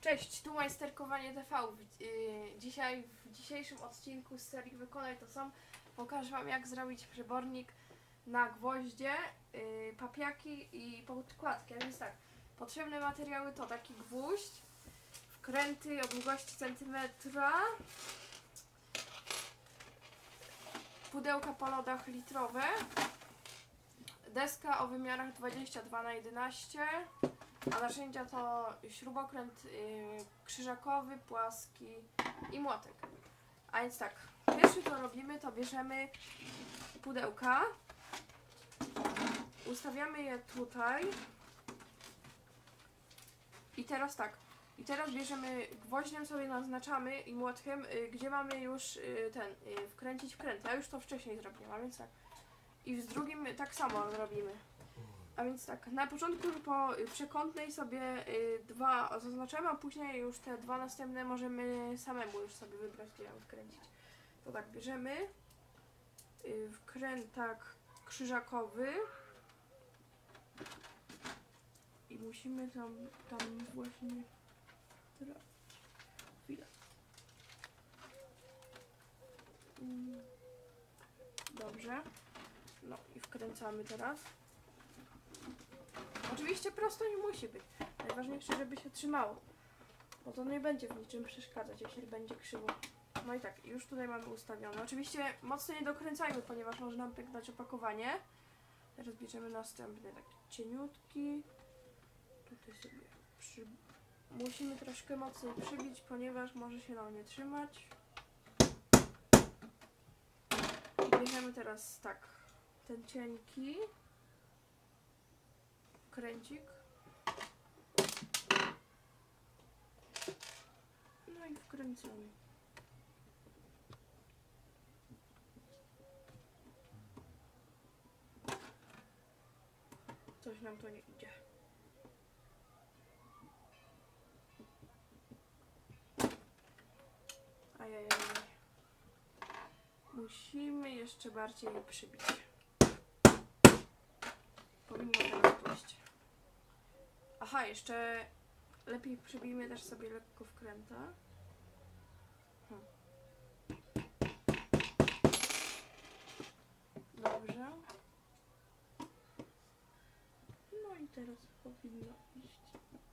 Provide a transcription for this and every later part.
Cześć, tu majsterkowanie TV. W- yy, Dzisiaj w dzisiejszym odcinku z serii Wykonaj to sam pokażę Wam jak zrobić przebornik na gwoździe, yy, papiaki i podkładki. A więc tak, potrzebne materiały to taki gwóźdź, wkręty o długości centymetra, pudełka po lodach litrowe, deska o wymiarach 22 na 11 a narzędzia to śrubokręt y, krzyżakowy, płaski i młotek. A więc tak, pierwszy co robimy, to bierzemy pudełka, ustawiamy je tutaj i teraz tak, i teraz bierzemy gwoździem sobie naznaczamy i młotkiem, y, gdzie mamy już y, ten, y, wkręcić wkręt. Ja już to wcześniej zrobiłem, a więc tak. I z drugim tak samo zrobimy. A więc tak, na początku po przekątnej sobie y, dwa zaznaczamy, a później już te dwa następne możemy samemu już sobie wybrać, gdzie ją wkręcić. To tak, bierzemy y, wkrętak krzyżakowy i musimy tam, tam właśnie chwilę. Mm, Dobrze. No i wkręcamy teraz. Oczywiście prosto nie musi być. Najważniejsze, żeby się trzymało. Bo to nie będzie w niczym przeszkadzać, jeśli będzie krzywo. No i tak, już tutaj mamy ustawione. Oczywiście mocno nie dokręcajmy, ponieważ może nam pęknąć opakowanie. Teraz bierzemy następny taki cieniutki. Tutaj sobie przy... Musimy troszkę mocniej przybić, ponieważ może się nam nie trzymać. I bierzemy teraz tak, ten cienki kręcik. No i wkręcamy. Coś nam to nie idzie. Ajajaj. Musimy jeszcze bardziej przybić. Powinno teraz pójść. Aha, jeszcze lepiej przybijmy też sobie lekko wkręta. Hmm. Dobrze. No i teraz powinno iść.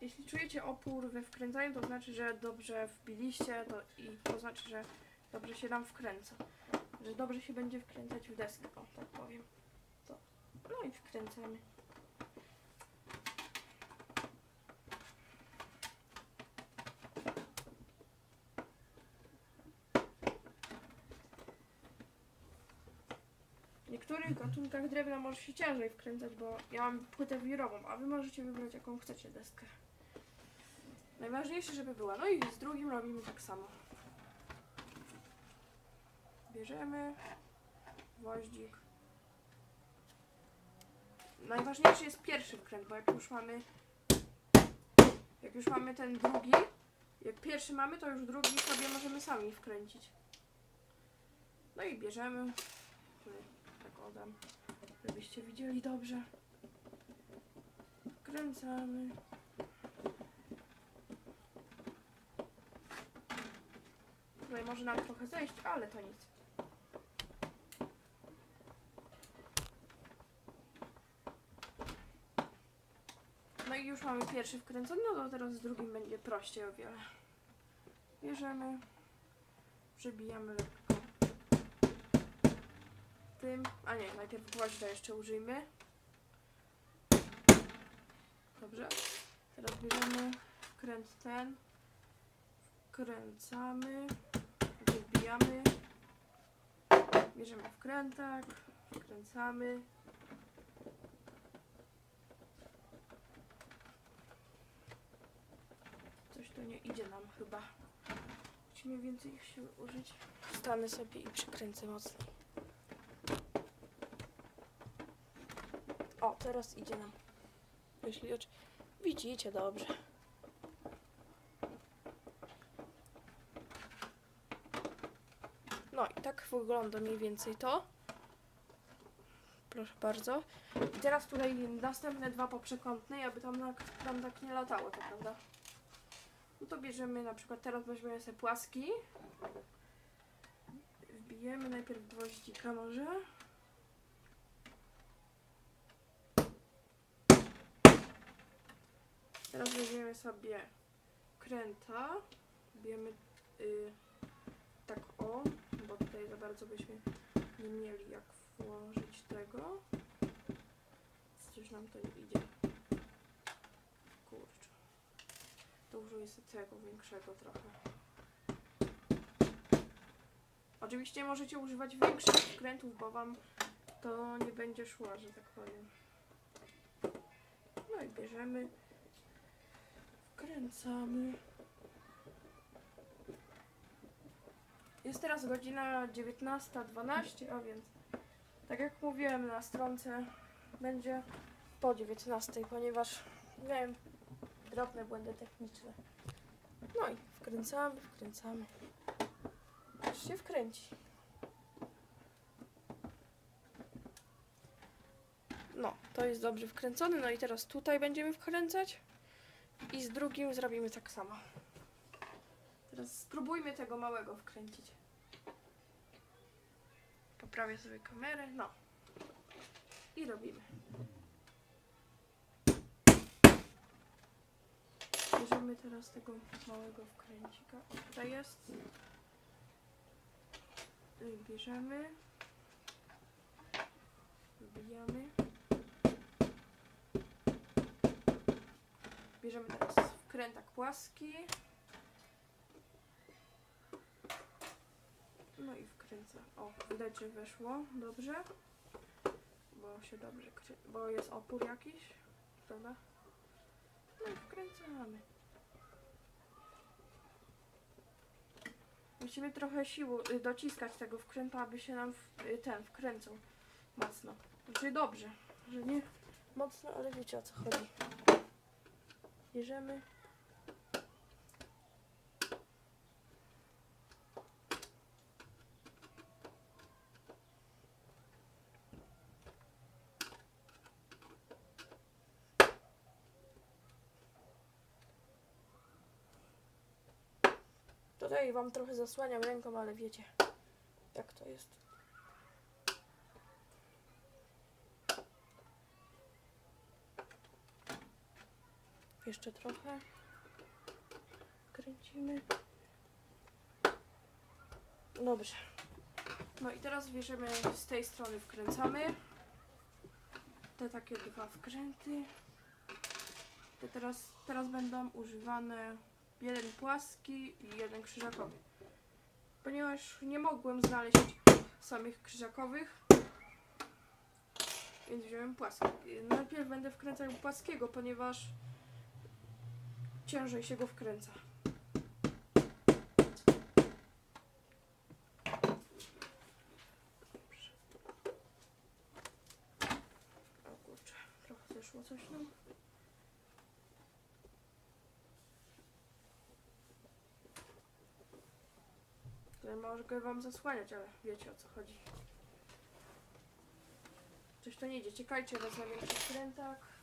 Jeśli czujecie opór we wkręcaniu, to znaczy, że dobrze wbiliście to i to znaczy, że dobrze się nam wkręca. Że dobrze się będzie wkręcać w deskę, o tak powiem. To. No i wkręcamy. Niektórych gatunkach drewna może się ciężej wkręcać, bo ja mam płytę wirową, a wy możecie wybrać jaką chcecie deskę. Najważniejsze, żeby była. No i z drugim robimy tak samo. Bierzemy gwoździk. Najważniejszy jest pierwszy wkręt, bo jak już mamy jak już mamy ten drugi, jak pierwszy mamy, to już drugi sobie możemy sami wkręcić. No i bierzemy. Tutaj tak odam, żebyście widzieli dobrze. Wkręcamy. Tutaj może nam trochę zejść, ale to nic. No i już mamy pierwszy wkręcony, no to teraz z drugim będzie prościej o wiele. Bierzemy, przebijamy lekko tym, a nie, najpierw gwoździa jeszcze użyjmy. Dobrze. Teraz bierzemy wkręt ten, wkręcamy, wybijamy, bierzemy wkrętak, wkręcamy. Coś tu nie idzie nam chyba. Musimy więcej siły użyć. Stanę sobie i przykręcę mocniej. O, teraz idzie nam. Jeśli oczy... widzicie dobrze. No i tak wygląda mniej więcej to. Proszę bardzo. I teraz tutaj następne dwa poprzekątne, aby tam, na, tam tak nie latało, to prawda? No to bierzemy na przykład teraz weźmiemy sobie płaski. Wbijemy najpierw gwoździka może. Teraz weźmiemy sobie kręta. Bijemy y, tak o, bo tutaj za bardzo byśmy nie mieli jak włożyć tego. Coś nam to nie idzie. Kurczę. To użyję sobie tego większego trochę. Oczywiście możecie używać większych wkrętów, bo wam to nie będzie szło, że tak powiem. No i bierzemy, wkręcamy. Jest teraz godzina 19.12, a więc tak jak mówiłem na stronce będzie po 19, ponieważ miałem drobne błędy techniczne. No i wkręcamy, wkręcamy. Aż się wkręci. No, to jest dobrze wkręcony. No i teraz tutaj będziemy wkręcać. I z drugim zrobimy tak samo. Teraz spróbujmy tego małego wkręcić. Poprawię sobie kamerę. No. I robimy. Bierzemy teraz tego małego wkręcika. O, tutaj jest. Bierzemy. Wbijamy. Bierzemy teraz wkrętak płaski. No i wkręcam. O, widać, że weszło dobrze. Bo się dobrze krę... bo jest opór jakiś, prawda? No i wkręcamy. Musimy trochę siłą y, dociskać tego wkręta, aby się nam w, y, ten wkręcał mocno. Znaczy dobrze, że nie mocno, ale wiecie o co chodzi. Bierzemy. Tutaj wam trochę zasłaniam ręką, ale wiecie jak to jest. Jeszcze trochę. Kręcimy. Dobrze. No i teraz bierzemy z tej strony wkręcamy. Te takie dwa wkręty. Te teraz, teraz będą używane jeden płaski i jeden krzyżakowy. Ponieważ nie mogłem znaleźć samych krzyżakowych, więc wziąłem płaski. Najpierw będę wkręcał płaskiego, ponieważ ciężej się go wkręca. Dobrze. O kurczę, trochę zeszło coś nam. Tutaj mogę wam zasłaniać, ale wiecie o co chodzi. Coś to nie idzie. Czekajcie, wezmę większy skrętak.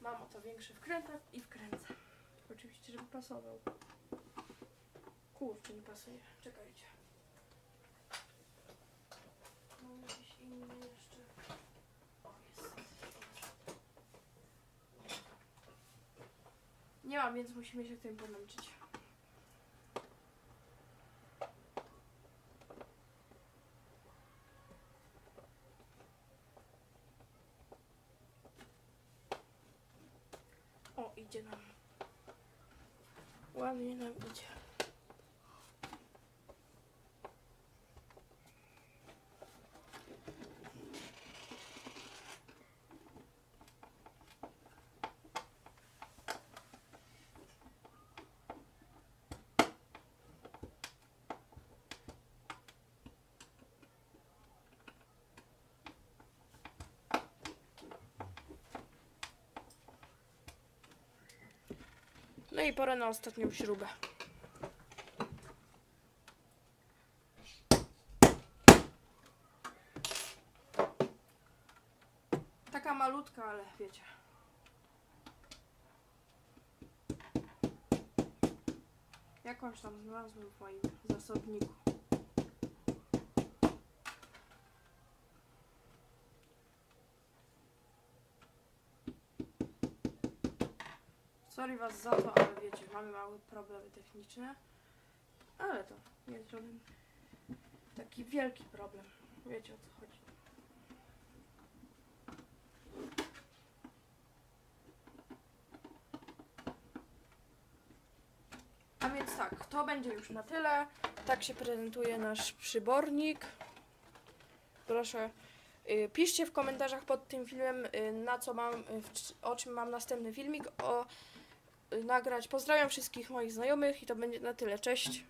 Mam wkrętak i wkręcę. Oczywiście, żeby pasował. Kurczę, nie pasuje. Czekajcie. Mam jakiś inny jeszcze. O, jest. Nie mam, więc musimy się tym pomęczyć. 我还没见到你以。No i pora na ostatnią śrubę. Taka malutka, ale wiecie. Jakąś tam znalazłem w moim zasobniku. Sorry was za to, ale wiecie, mamy małe problemy techniczne. Ale to nie jest żaden taki wielki problem. Wiecie o co chodzi. A więc tak, to będzie już na tyle. Tak się prezentuje nasz przybornik. Proszę, y, piszcie w komentarzach pod tym filmem, y, na co mam, y, o czym mam następny filmik o, nagrać. Pozdrawiam wszystkich moich znajomych i to będzie na tyle. Cześć.